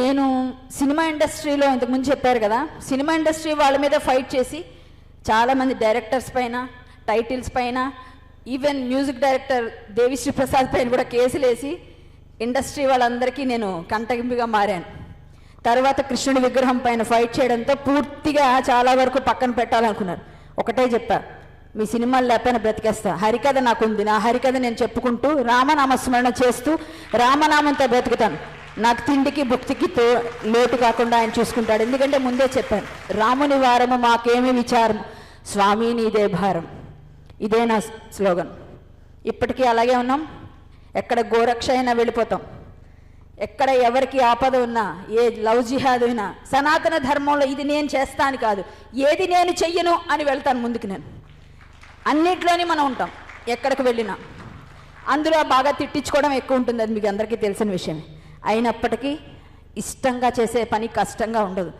నేను సినిమా ఇండస్ట్రీలో ఇంతకుముందు చెప్పారు కదా సినిమా ఇండస్ట్రీ వాళ్ళ మీద ఫైట్ చేసి చాలామంది డైరెక్టర్స్ పైన టైటిల్స్ పైన even music director Devi Sri Prasad పైన కూడా కేసులు వేసి ఇండస్ట్రీ వాళ్ళందరికీ నేను కంటగింపుగా మారాను. తర్వాత కృష్ణుడి విగ్రహం పైన ఫైట్ చేయడంతో పూర్తిగా చాలా వరకు పక్కన పెట్టాలనుకున్నారు. ఒకటే చెప్పా మీ సినిమాలు లేకపోయినా బ్రతికేస్తా. హరికథ నాకుంది. నా హరికథ నేను చెప్పుకుంటూ రామనామస్మరణ చేస్తూ రామనామంతో బ్రతుకుతాను. నాకు తిండికి భక్తికి తో లోటు కాకుండా ఆయన చూసుకుంటాడు. ఎందుకంటే ముందే చెప్పాను రాముని వారము మాకేమి విచారం? స్వామి నీదే భారం. ఇదే నా స్లోగన్. ఇప్పటికీ అలాగే ఉన్నాం. ఎక్కడ గోరక్ష అయినా వెళ్ళిపోతాం. ఎక్కడ ఎవరికి ఆపద ఉన్నా ఏ లవ్ జిహాద్ అయినా సనాతన ధర్మంలో ఇది నేను చేస్తాను కాదు ఏది నేను చెయ్యను అని వెళ్తాను ముందుకు నేను. అన్నిట్లోని మనం ఉంటాం ఎక్కడికి వెళ్ళినా. అందులో బాగా తిట్టించుకోవడం ఎక్కువ ఉంటుంది అది మీకు అందరికీ తెలిసిన విషయమే. అయినప్పటికీ ఇష్టంగా చేసే పని కష్టంగా ఉండదు.